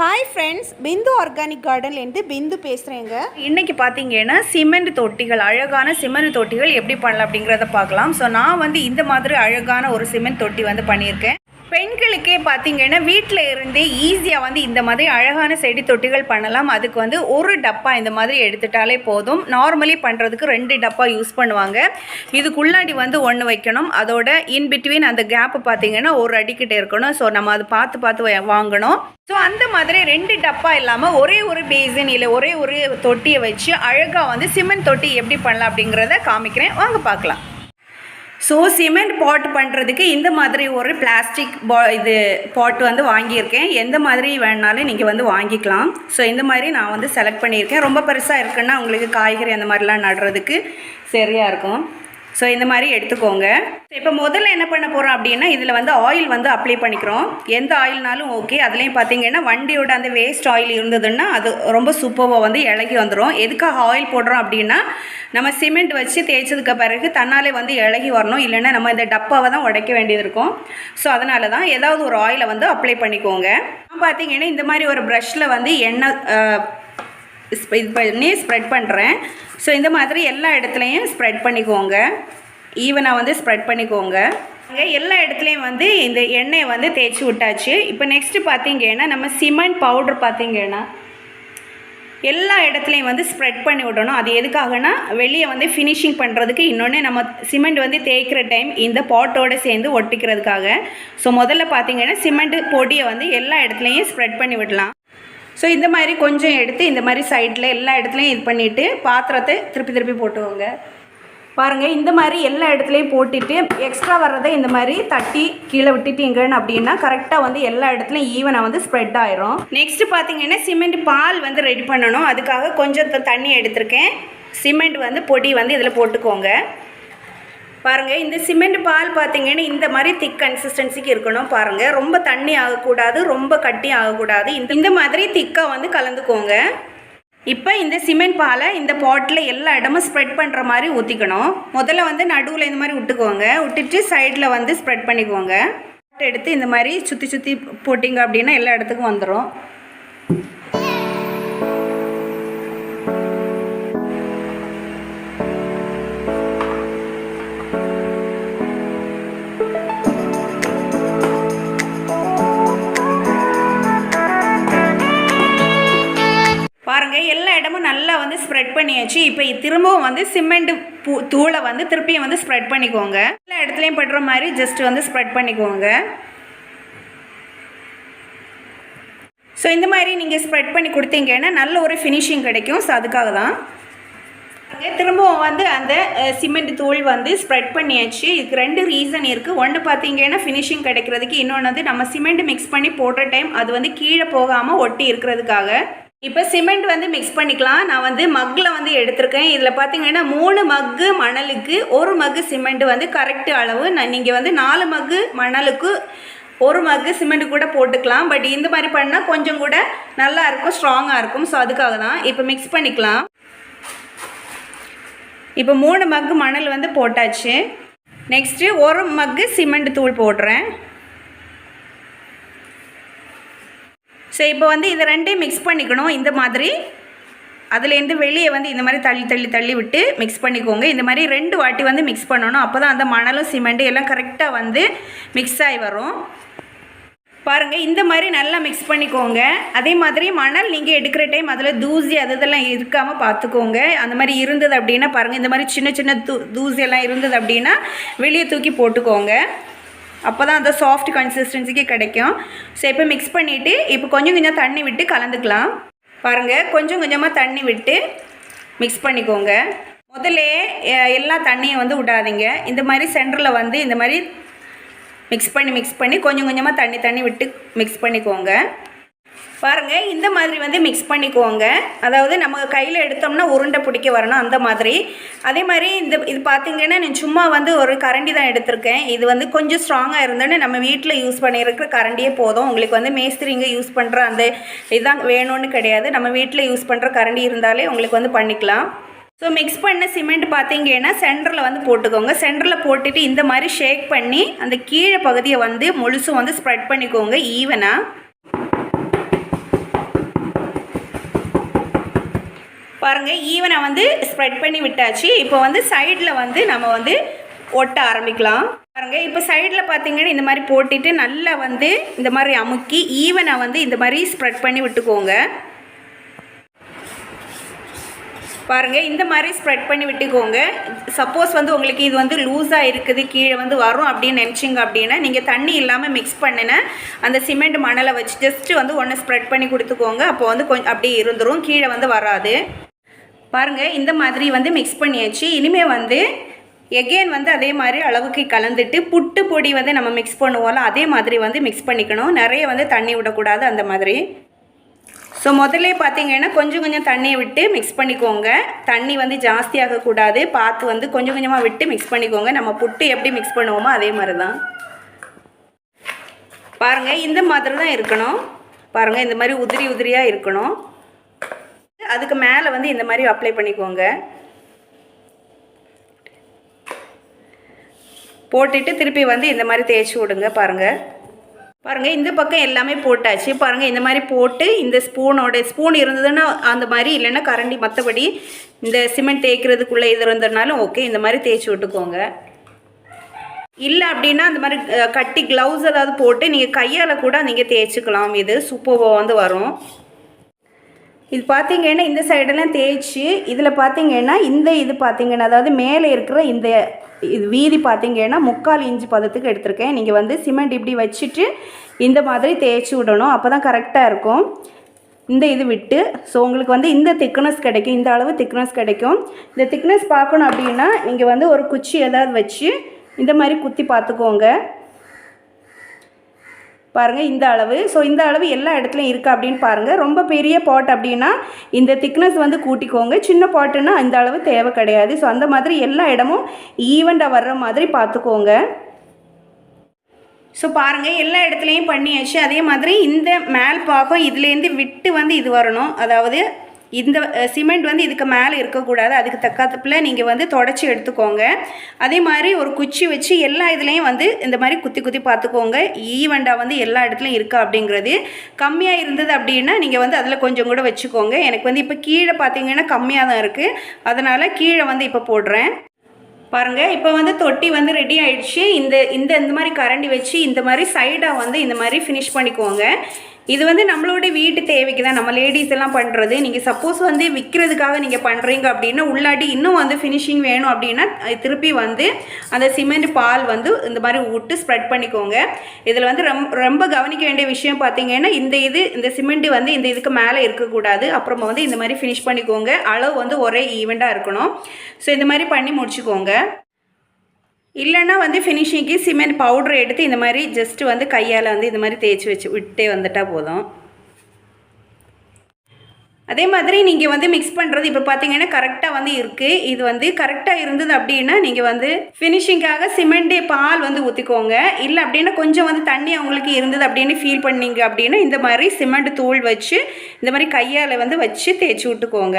Hi friends Bindu organic கார்டன்லேருந்து பிந்து பேசுகிறேங்க இன்றைக்கி பார்த்தீங்கன்னா சிமெண்ட் தொட்டிகள் அழகான சிமெண்ட் தொட்டிகள் எப்படி பண்ணலாம் அப்படிங்கிறத பார்க்கலாம். ஸோ நான் வந்து இந்த மாதிரி அழகான ஒரு சிமெண்ட் தொட்டி வந்து பண்ணியிருக்கேன். பெண்களுக்கே பார்த்தீங்கன்னா வீட்டில் இருந்தே ஈஸியாக வந்து இந்த மாதிரி அழகான செடி தொட்டிகள் பண்ணலாம். அதுக்கு வந்து ஒரு டப்பா இந்த மாதிரி எடுத்துட்டாலே போதும். நார்மலி பண்ணுறதுக்கு ரெண்டு டப்பா யூஸ் பண்ணுவாங்க. இதுக்குள்ளாடி வந்து ஒன்று வைக்கணும். அதோட இன் பிட்வீன் அந்த கேப்பு பார்த்தீங்கன்னா ஒரு அடிக்கிட்டே இருக்கணும். ஸோ நம்ம அது பார்த்து பார்த்து வாங்கணும். ஸோ அந்த மாதிரி ரெண்டு டப்பா இல்லாமல் ஒரே ஒரு பேசின் இல்லை ஒரே ஒரு தொட்டியை வச்சு அழகாக வந்து சிமெண்ட் தொட்டி எப்படி பண்ணலாம் அப்படிங்கிறத காமிக்கிறேன். வாங்க பார்க்கலாம். ஸோ சிமெண்ட் பாட் பண்ணுறதுக்கு இந்த மாதிரி ஒரு பிளாஸ்டிக் பா இது பாட் வந்து வாங்கியிருக்கேன். எந்த மாதிரி வேணாலும் நீங்கள் வந்து வாங்கிக்கலாம். ஸோ இந்த மாதிரி நான் வந்து செலக்ட் பண்ணியிருக்கேன். ரொம்ப பெருசாக இருக்குன்னா உங்களுக்கு காய்கறி அந்த மாதிரிலாம் நடுறதுக்கு சரியாக இருக்கும். ஸோ இந்த மாதிரி எடுத்துக்கோங்க. இப்போ முதல்ல என்ன பண்ண போகிறோம் அப்படின்னா இதில் வந்து ஆயில் வந்து அப்ளை பண்ணிக்கிறோம். எந்த ஆயில்னாலும் ஓகே அதுலேயும் பார்த்தீங்கன்னா வண்டியோட அந்த வேஸ்ட் ஆயில் இருந்ததுன்னா அது ரொம்ப சூப்பராக வந்து இழகி வந்துடும் எதுக்காக ஆயில் போடுறோம் அப்படின்னா நம்ம சிமெண்ட் வச்சு தேய்ச்சதுக்கு பிறகு தன்னாலே வந்து இழகி வரணும். இல்லைன்னா நம்ம இந்த டப்பாவை தான் உடைக்க வேண்டியது இருக்கும். ஸோ அதனால தான் ஏதாவது ஒரு ஆயிலை வந்து அப்ளை பண்ணிக்கோங்க. பார்த்தீங்கன்னா இந்த மாதிரி ஒரு ப்ரஷ்ஷில் வந்து எண்ணெய் இது பண்ணி ஸ்ப்ரெட் பண்ணுறேன் ஸோ இந்த மாதிரி எல்லா இடத்துலையும் ஸ்ப்ரெட் பண்ணிக்கோங்க. ஈவனாக வந்து ஸ்ப்ரெட் பண்ணிக்கோங்க. எல்லா இடத்துலையும் வந்து இந்த எண்ணெயை வந்து தேய்ச்சி விட்டாச்சு. இப்போ நெக்ஸ்ட்டு பார்த்தீங்கன்னா நம்ம சிமெண்ட் பவுடர் பார்த்தீங்கன்னா எல்லா இடத்துலையும் வந்து ஸ்ப்ரெட் பண்ணி விடணும். அது எதுக்காகனா வெளியே வந்து ஃபினிஷிங் பண்ணுறதுக்கு இன்னொன்று நம்ம சிமெண்ட் வந்து தேய்க்கிற டைம் இந்த பாட்டோடு சேர்ந்து ஒட்டிக்கிறதுக்காக. ஸோ முதல்ல பார்த்தீங்கன்னா சிமெண்ட் பொடியை வந்து எல்லா இடத்துலையும் ஸ்ப்ரெட் பண்ணி விடலாம். ஸோ இந்த மாதிரி கொஞ்சம் எடுத்து இந்த மாதிரி சைடில் எல்லா இடத்துலையும் இது பண்ணிவிட்டு பாத்திரத்தை திருப்பி திருப்பி போட்டுக்கோங்க. பாருங்கள் இந்த மாதிரி எல்லா இடத்துலையும் போட்டுட்டு எக்ஸ்ட்ரா வர்றதை இந்த மாதிரி தட்டி கீழே விட்டுட்டீங்கன்னு அப்படின்னா கரெக்டாக வந்து எல்லா இடத்துலையும் ஈவனாக வந்து ஸ்ப்ரெட் ஆயிரும். நெக்ஸ்ட் பார்த்தீங்கன்னா சிமெண்ட் பால் வந்து ரெடி பண்ணணும். அதுக்காக கொஞ்சம் தண்ணி எடுத்திருக்கேன். சிமெண்ட் வந்து பொடி வந்து இதில் போட்டுக்கோங்க. பாருங்கள் இந்த சிமெண்ட் பால் பார்த்தீங்கன்னா இந்த மாதிரி திக் கன்சிஸ்டன்சிக்கு இருக்கணும் பாருங்கள் ரொம்ப தண்ணி ஆகக்கூடாது ரொம்ப கட்டி ஆகக்கூடாது. இந்த இந்த மாதிரி திக்காக வந்து கலந்துக்கோங்க. இப்போ இந்த சிமெண்ட் பாலை இந்த பாட்டில் எல்லா இடமும் ஸ்ப்ரெட் பண்ணுற மாதிரி ஊற்றிக்கணும் முதல்ல வந்து நடுவில் இந்த மாதிரி விட்டுக்கோங்க. விட்டுட்டு சைடில் வந்து ஸ்ப்ரெட் பண்ணிக்கோங்க. எடுத்து இந்த மாதிரி சுற்றி சுற்றி போட்டிங்க அப்படின்னா எல்லா இடத்துக்கும் வந்துடும் பண்ணியாச்சு இப்போ திரும்பவும் வந்து சிமெண்ட் பூ தூளை வந்து திருப்பியும் வந்து ஸ்ப்ரெட் பண்ணிக்கோங்க. எல்லா இடத்துலையும் படுற மாதிரி ஜஸ்ட் வந்து ஸ்ப்ரெட் பண்ணிக்கோங்க. ஸோ இந்த மாதிரி நீங்கள் ஸ்ப்ரெட் பண்ணி கொடுத்தீங்கன்னா நல்ல ஒரு ஃபினிஷிங் கிடைக்கும். ஸோ அதுக்காக தான். திரும்பவும் வந்து அந்த சிமெண்ட் தூள் வந்து ஸ்ப்ரெட் பண்ணியாச்சு. இதுக்கு ரெண்டு ரீசன் இருக்குது ஒன்று பார்த்தீங்கன்னா ஃபினிஷிங் கிடைக்கிறதுக்கு இன்னொன்று வந்து நம்ம சிமெண்ட் மிக்ஸ் பண்ணி போடுற டைம் அது வந்து கீழே போகாமல் ஒட்டி இருக்கிறதுக்காக. இப்போ சிமெண்ட் வந்து மிக்ஸ் பண்ணிக்கலாம். நான் வந்து மக்கில் வந்து எடுத்திருக்கேன். இதில் பார்த்தீங்கன்னா மூணு மக்கு மணலுக்கு ஒரு மக்கு சிமெண்ட் வந்து கரெக்ட் அளவு. நான் நீங்கள் வந்து நாலு மக்கு மணலுக்கு ஒரு மக்கு சிமெண்ட் கூட போட்டுக்கலாம். பட் இந்த மாதிரி பண்ணால் கொஞ்சம் கூட நல்லா இருக்கும் ஸ்ட்ராங்காக இருக்கும். ஸோ அதுக்காக தான் இப்போ மிக்ஸ் பண்ணிக்கலாம். இப்போ மூணு மக்கு மணல் வந்து போட்டாச்சு. நெக்ஸ்ட்டு ஒரு மக்கு சிமெண்ட் தூள் போடுறேன். ஸோ இப்போ வந்து இதை ரெண்டையும் மிக்ஸ் பண்ணிக்கணும். இந்த மாதிரி. அதுலேருந்து வெளியே வந்து இந்த மாதிரி தள்ளி தள்ளி தள்ளி விட்டு மிக்ஸ் பண்ணிக்கோங்க. இந்த மாதிரி ரெண்டு வாட்டி வந்து மிக்ஸ் பண்ணணும். அப்போ தான் அந்த மணலும் சிமெண்ட்டு எல்லாம் கரெக்டாக வந்து மிக்ஸ் ஆகி வரும். பாருங்கள் இந்த மாதிரி நல்லா மிக்ஸ் பண்ணிக்கோங்க. அதே மாதிரி மணல் நீங்கள் எடுக்கிற டைம் அதில் தூசி அது இதெல்லாம் இருக்காமல் பார்த்துக்கோங்க. அந்த மாதிரி இருந்தது அப்படின்னா பாருங்கள் இந்த மாதிரி சின்ன சின்ன தூ தூசியெல்லாம் இருந்தது அப்படின்னா வெளியே தூக்கி போட்டுக்கோங்க. அப்போ தான் அந்த சாஃப்ட் கன்சிஸ்டன்சிக்கு கிடைக்கும். ஸோ இப்போ மிக்ஸ் பண்ணிவிட்டு இப்போ கொஞ்சம் கொஞ்சம் தண்ணி விட்டு கலந்துக்கலாம். பாருங்கள் கொஞ்சம் கொஞ்சமாக தண்ணி விட்டு மிக்ஸ் பண்ணிக்கோங்க. முதல்ல எல்லா தண்ணியும் வந்து விடாதீங்க. இந்த மாதிரி சென்டரில் வந்து இந்த மாதிரி மிக்ஸ் பண்ணி மிக்ஸ் பண்ணி கொஞ்சம் கொஞ்சமாக தண்ணி தண்ணி விட்டு மிக்ஸ் பண்ணிக்கோங்க. பாருங்கள் இந்த மாதிரி வந்து மிக்ஸ் பண்ணிக்கோங்க. அதாவது நம்ம கையில் எடுத்தோம்னா உருண்டை பிடிக்க வரணும் அந்த மாதிரி. அதே மாதிரி இந்த இது பார்த்திங்கன்னா நான் சும்மா வந்து ஒரு கரண்டி தான் எடுத்திருக்கேன். இது வந்து கொஞ்சம் ஸ்ட்ராங்காக இருந்தோன்னு நம்ம வீட்டில் யூஸ் பண்ணியிருக்கிற கரண்டியே போதும். உங்களுக்கு வந்து மேஸ்திரிங்க யூஸ் பண்ணுற அந்த இதுதான் வேணும்னு கிடையாது. நம்ம வீட்டில் யூஸ் பண்ணுற கரண்டி இருந்தாலே உங்களுக்கு வந்து பண்ணிக்கலாம். ஸோ மிக்ஸ் பண்ண சிமெண்ட் பார்த்தீங்கன்னா சென்டரில் வந்து போட்டுக்கோங்க. சென்டரில் போட்டுட்டு இந்த மாதிரி ஷேக் பண்ணி அந்த கீழே பகுதியை வந்து முழுசும் வந்து ஸ்ப்ரெட் பண்ணிக்கோங்க ஈவனாக பாருங்கள் ஈவனை வந்து ஸ்ப்ரெட் பண்ணி விட்டாச்சு. இப்போ வந்து சைடில் வந்து நம்ம வந்து ஒட்ட ஆரம்பிக்கலாம். பாருங்கள் இப்போ சைடில் பார்த்தீங்கன்னா இந்த மாதிரி போட்டுட்டு நல்லா வந்து இந்த மாதிரி அமுக்கி ஈவனை வந்து இந்த மாதிரி ஸ்ப்ரெட் பண்ணி விட்டுக்கோங்க. பாருங்கள் இந்த மாதிரி ஸ்ப்ரெட் பண்ணி விட்டுக்கோங்க. சப்போஸ் வந்து உங்களுக்கு இது வந்து லூஸாக இருக்குது கீழே வந்து வரும் அப்படின்னு நினச்சிங்க அப்படின்னா நீங்கள் தண்ணி இல்லாமல் மிக்ஸ் பண்ணின அந்த சிமெண்ட் மணலை வச்சு ஜஸ்ட்டு வந்து ஒன்று ஸ்ப்ரெட் பண்ணி கொடுத்துக்கோங்க. அப்போ வந்து கொஞ்சம் அப்படியே இருந்துரும் கீழே வந்து வராது. பாருங்கள் இந்த மாதிரி வந்து மிக்ஸ் பண்ணியாச்சு. இனிமேல் வந்து எகெயின் வந்து அதே மாதிரி அளவுக்கு கலந்துட்டு புட்டு பொடி வந்து நம்ம மிக்ஸ் பண்ணுவோம்ல அதே மாதிரி வந்து மிக்ஸ் பண்ணிக்கணும். நிறைய வந்து தண்ணி விடக்கூடாது அந்த மாதிரி. ஸோ முதல்ல பார்த்தீங்கன்னா கொஞ்சம் கொஞ்சம் தண்ணியை விட்டு மிக்ஸ் பண்ணிக்கோங்க. தண்ணி வந்து ஜாஸ்தியாக கூடாது பார்த்து வந்து கொஞ்சம் கொஞ்சமாக விட்டு மிக்ஸ் பண்ணிக்கோங்க. நம்ம புட்டு எப்படி மிக்ஸ் பண்ணுவோமோ அதே மாதிரி தான் பாருங்கள் இந்த மாதிரி தான் இருக்கணும். பாருங்கள் இந்த மாதிரி உதிரி உதிரியாக இருக்கணும். அதுக்கு மேலே வந்து இந்த மாதிரி அப்ளை பண்ணிக்கோங்க. போட்டுட்டு திருப்பி வந்து இந்த மாதிரி தேய்ச்சி விடுங்க பாருங்கள் பாருங்கள் இந்த பக்கம் எல்லாமே போட்டாச்சு. பாருங்கள் இந்த மாதிரி போட்டு இந்த ஸ்பூனோட ஸ்பூன் இருந்ததுன்னா அந்த மாதிரி இல்லைன்னா கரண்டி மற்றபடி இந்த சிமெண்ட் தேய்க்கிறதுக்குள்ளே இது இருந்ததுனாலும் ஓகே இந்த மாதிரி தேய்ச்சி விட்டுக்கோங்க. இல்லை அப்படின்னா அந்த மாதிரி கட்டி க்ளவுஸ் ஏதாவது போட்டு நீங்கள் கையால் கூட நீங்கள் தேய்ச்சிக்கலாம். இது சூப்பராக வந்து வரும். இது பார்த்தீங்கன்னா இந்த சைடெல்லாம் தேய்ச்சி இதில் பார்த்தீங்கன்னா இந்த இது பார்த்தீங்கன்னா அதாவது மேலே இருக்கிற இந்த இது வீதி பார்த்தீங்கன்னா முக்கால் இன்ச்சு பதத்துக்கு எடுத்திருக்கேன். நீங்கள் வந்து சிமெண்ட் இப்படி வச்சுட்டு இந்த மாதிரி தேய்ச்சி விடணும். அப்போ தான் கரெக்டாக இருக்கும். இந்த இது விட்டு ஸோ உங்களுக்கு வந்து இந்த திக்னஸ் கிடைக்கும். இந்த அளவு திக்னஸ் கிடைக்கும். இந்த திக்னஸ் பார்க்கணும் அப்படின்னா நீங்கள் வந்து ஒரு குச்சி ஏதாவது வச்சு இந்த மாதிரி குத்தி பார்த்துக்கோங்க. பாருங்கள் இந்த அளவு. ஸோ இந்த அளவு எல்லா இடத்துலையும் இருக்குது அப்படின்னு பாருங்கள் ரொம்ப பெரிய பாட் அப்படின்னா இந்த திக்னஸ் வந்து கூட்டிக்கோங்க. சின்ன பாட்டுன்னா இந்த அளவு தேவை கிடையாது. ஸோ அந்த மாதிரி எல்லா இடமும் ஈவெண்ட்டாக வர்ற மாதிரி பார்த்துக்கோங்க. ஸோ பாருங்கள் எல்லா இடத்துலையும் பண்ணியாச்சு. அதே மாதிரி இந்த மேல் பாகம் இதுலேருந்து விட்டு வந்து இது வரணும். அதாவது இந்த சிமெண்ட் வந்து இதுக்கு மேலே இருக்கக்கூடாது. அதுக்கு தக்காத்தப்பில் நீங்கள் வந்து தொடச்சி எடுத்துக்கோங்க. அதே மாதிரி ஒரு குச்சி வச்சு எல்லா இதுலேயும் வந்து இந்த மாதிரி குத்தி குத்தி பார்த்துக்கோங்க ஈவெண்டாக வந்து எல்லா இடத்துலையும் இருக்கா அப்படிங்கிறது. கம்மியாக இருந்தது அப்படின்னா நீங்கள் வந்து அதில் கொஞ்சம் கூட வச்சுக்கோங்க. எனக்கு வந்து இப்போ கீழே பார்த்தீங்கன்னா கம்மியாக தான் இருக்குது அதனால் கீழே வந்து இப்போ போடுறேன். பாருங்கள் இப்போ வந்து தொட்டி வந்து ரெடி ஆயிடுச்சு. இந்த இந்த இந்த மாதிரி கரண்டி வச்சு இந்த மாதிரி சைடாக வந்து இந்த மாதிரி ஃபினிஷ் பண்ணிக்கோங்க. இது வந்து நம்மளோட வீட்டு தேவைக்கு தான். நம்ம லேடிஸ் எல்லாம் பண்ணுறது நீங்கள் சப்போஸ் வந்து விற்கிறதுக்காக நீங்கள் பண்ணுறீங்க அப்படின்னா உள்ளாடி இன்னும் வந்து ஃபினிஷிங் வேணும் அப்படின்னா திருப்பி வந்து அந்த சிமெண்ட் பால் வந்து இந்த மாதிரி விட்டு ஸ்ப்ரெட் பண்ணிக்கோங்க. இதில் வந்து ரொம்ப ரொம்ப கவனிக்க வேண்டிய விஷயம் பார்த்தீங்கன்னா இந்த இது இந்த சிமெண்ட்டு வந்து இந்த இதுக்கு மேலே இருக்கக்கூடாது. அப்புறமா வந்து இந்த மாதிரி ஃபினிஷ் பண்ணிக்கோங்க. அளவு வந்து ஒரே ஈவெண்ட்டாக இருக்கணும். ஸோ இந்த மாதிரி பண்ணி முடிச்சுக்கோங்க. இல்லைன்னா வந்து ஃபினிஷிங்க்கு சிமெண்ட் பவுடர் எடுத்து இந்த மாதிரி ஜஸ்ட் வந்து கையால் வந்து இந்த மாதிரி தேய்ச்சி வச்சு விட்டே வந்துட்டால் போதும். அதே மாதிரி நீங்கள் வந்து மிக்ஸ் பண்ணுறது இப்போ பார்த்தீங்கன்னா கரெக்டாக வந்து இருக்குது இது வந்து கரெக்டாக இருந்தது அப்படின்னா நீங்கள் வந்து ஃபினிஷிங்காக சிமெண்ட்டு பால் வந்து ஊற்றிக்கோங்க இல்லை அப்படின்னா கொஞ்சம் வந்து தண்ணி அவங்களுக்கு இருந்தது அப்படின்னு ஃபீல் பண்ணீங்க அப்படின்னா இந்த மாதிரி சிமெண்ட் தூள் வச்சு இந்த மாதிரி கையால் வந்து வச்சு தேய்ச்சி விட்டுக்கோங்க.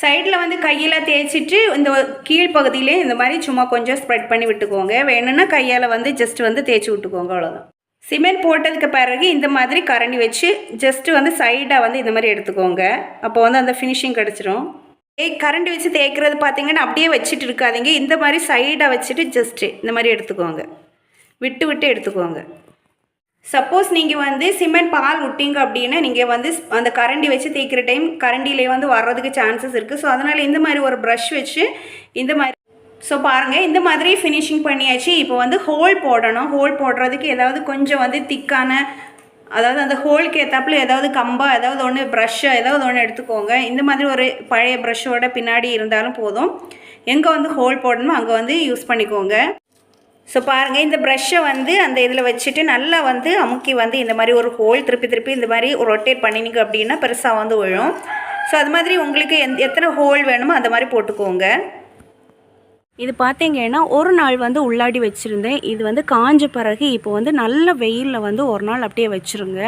சைடில் வந்து கையில் தேய்ச்சிட்டு இந்த கீழ்ப்பகுதியிலே இந்த மாதிரி சும்மா கொஞ்சம் ஸ்ப்ரெட் பண்ணி விட்டுக்கோங்க. வேணும்னா கையால் வந்து ஜஸ்ட் வந்து தேய்ச்சி விட்டுக்கோங்க அவ்வளோதான் சிமெண்ட் போட்டதுக்கு பிறகு இந்த மாதிரி கரண்டி வச்சு ஜஸ்ட் வந்து சைடாக வந்து இந்த மாதிரி எடுத்துக்கோங்க. அப்போ வந்து அந்த ஃபினிஷிங் கிடச்சிரும். ஏ கரண்டி வச்சு தேய்க்கிறது பார்த்தீங்கன்னா அப்படியே வச்சுட்டு இருக்காதீங்க. இந்த மாதிரி சைடாக வச்சுட்டு ஜஸ்ட்டு இந்த மாதிரி எடுத்துக்கோங்க. விட்டு விட்டு எடுத்துக்கோங்க. சப்போஸ் நீங்கள் வந்து சிமெண்ட் பால் விட்டீங்க அப்படின்னா நீங்கள் வந்து அந்த கரண்டி வச்சு தேய்க்கிற டைம் கரண்டிலே வந்து வர்றதுக்கு சான்சஸ் இருக்குது ஸோ அதனால் இந்த மாதிரி ஒரு ப்ரஷ் வச்சு இந்த மாதிரி ஸோ பாருங்கள் இந்த மாதிரி ஃபினிஷிங் பண்ணியாச்சு. இப்போ வந்து ஹோல் போடணும். ஹோல் போடுறதுக்கு ஏதாவது கொஞ்சம் வந்து திக்கான அதாவது அந்த ஹோலுக்கு ஏற்றாப்புல ஏதாவது கம்பா ஏதாவது ஒன்று ப்ரஷ்ஷை ஏதாவது ஒன்று எடுத்துக்கோங்க. இந்த மாதிரி ஒரு பழைய ப்ரஷ்ஷோட பின்னாடி இருந்தாலும் போதும். எங்கே வந்து ஹோல் போடணுமோ அங்கே வந்து யூஸ் பண்ணிக்கோங்க. ஸோ பாருங்கள் இந்த ப்ரஷ்ஷை வந்து அந்த இதில் வச்சுட்டு நல்லா வந்து அமுக்கி வந்து இந்த மாதிரி ஒரு ஹோல் திருப்பி திருப்பி இந்த மாதிரி ரொட்டேட் பண்ணினீங்க அப்படின்னா பெருசாக வந்து விழும். ஸோ அது மாதிரி உங்களுக்கு எந் எத்தனை ஹோல் வேணுமோ அந்த மாதிரி போட்டுக்கோங்க. இது பார்த்தீங்கன்னா ஒரு நாள் வந்து உள்ளாடி வச்சுருந்தேன். இது வந்து காஞ்ச பிறகு இப்போ வந்து நல்ல வெயிலில் வந்து ஒரு நாள் அப்படியே வச்சுருங்க.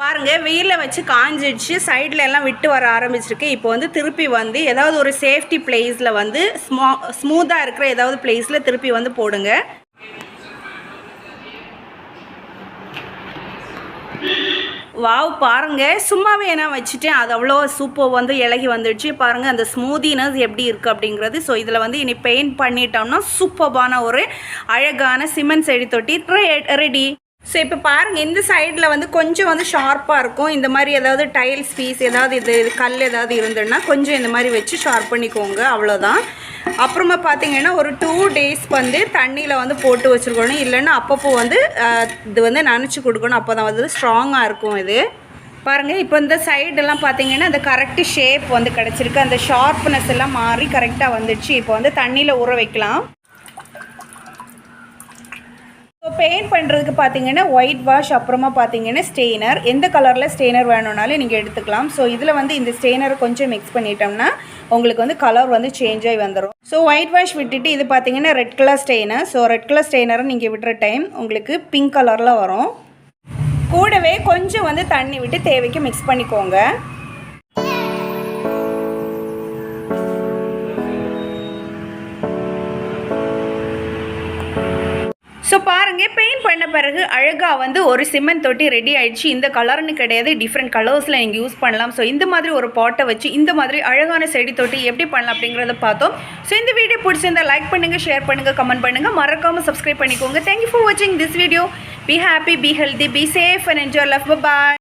பாருங்கள் வெயிலில் வச்சு காஞ்சிடுச்சு. சைடில் எல்லாம் விட்டு வர ஆரம்பிச்சிருக்கு. இப்போ வந்து திருப்பி வந்து ஏதாவது ஒரு சேஃப்டி பிளேஸில் வந்து ஸ்மா ஸ்மூத்தாக இருக்கிற ஏதாவது பிளேஸில் திருப்பி வந்து போடுங்க. வாவ் பாருங்க. சும்மாவே என்ன வச்சுட்டேன். அது அவ்வளோ சூப்பர் வந்து இலகி வந்துடுச்சு. பாருங்கள் அந்த ஸ்மூதினஸ் எப்படி இருக்குது அப்படிங்கிறது. ஸோ இதில் வந்து இனி பெயிண்ட் பண்ணிட்டோம்னா சூப்பர்பான ஒரு அழகான சிமெண்ட் செடி தொட்டி. ரெடி ஸோ இப்போ பாருங்கள் இந்த சைடில் வந்து கொஞ்சம் வந்து ஷார்ப்பாக இருக்கும். இந்த மாதிரி ஏதாவது டைல்ஸ் பீஸ் ஏதாவது இது கல் ஏதாவது இருந்ததுன்னா கொஞ்சம் இந்த மாதிரி வச்சு ஷார்ப் பண்ணிக்கோங்க அவ்வளோதான் அப்புறமா பார்த்தீங்கன்னா ஒரு டூ டேஸ் வந்து தண்ணியில் வந்து போட்டு வச்சுருக்கணும். இல்லைன்னா அப்பப்போ வந்து இது வந்து நனைச்சி கொடுக்கணும். அப்போ தான் வந்து ஸ்ட்ராங்காக இருக்கும் இது. பாருங்கள் இப்போ இந்த சைடெல்லாம் பார்த்தீங்கன்னா அந்த கரெக்டு ஷேப் வந்து கிடச்சிருக்கு. அந்த ஷார்ப்னஸ் எல்லாம் மாறி கரெக்டாக வந்துடுச்சு. இப்போ வந்து தண்ணியில் ஊற வைக்கலாம். பெயிண்ட் பண்ணுறதுக்கு பார்த்தீங்கன்னா ஒயிட் வாஷ் அப்புறமா பார்த்தீங்கன்னா ஸ்டெய்னர் எந்த கலரில் ஸ்டெய்னர் வேணும்னாலும் நீங்கள் எடுத்துக்கலாம். ஸோ இதில் வந்து இந்த ஸ்டெய்னரை கொஞ்சம் மிக்ஸ் பண்ணிட்டோம்னா உங்களுக்கு வந்து கலர் வந்து சேஞ்ச் ஆகி வந்துடும் ஸோ ஒயிட் வாஷ் விட்டுட்டு இது பார்த்தீங்கன்னா red colour stainer so red colour ஸ்டெய்னரை நீங்கள் விடுற டைம் உங்களுக்கு பிங்க் கலரில் வரும். கூடவே கொஞ்சம் வந்து தண்ணி விட்டு தேவைக்கு மிக்ஸ் பண்ணிக்கோங்க. பண்ண பிறகு அழகாக வந்து ஒரு சிமெண்ட் தொட்டி ரெடி ஆயிடுச்சு. இந்த கலர்னு கிடையாது. டிஃப்ரெண்ட் கலர்ஸில் நீங்கள் யூஸ் பண்ணலாம். ஸோ இந்த மாதிரி ஒரு பாட்டை வச்சு இந்த மாதிரி அழகான செடி தொட்டி எப்படி பண்ணலாம் அப்படிங்கிறத பார்த்தோம். ஸோ இந்த வீடியோ பிடிச்சிருந்தா லைக் பண்ணுங்கள் ஷேர் பண்ணுங்கள் கமெண்ட் பண்ணுங்கள் மறக்காமல் சப்ஸ்கிரைப் பண்ணிக்கோங்க. தேங்க்யூ ஃபார் வாட்சிங் this video be happy be healthy be safe and enjoy love bye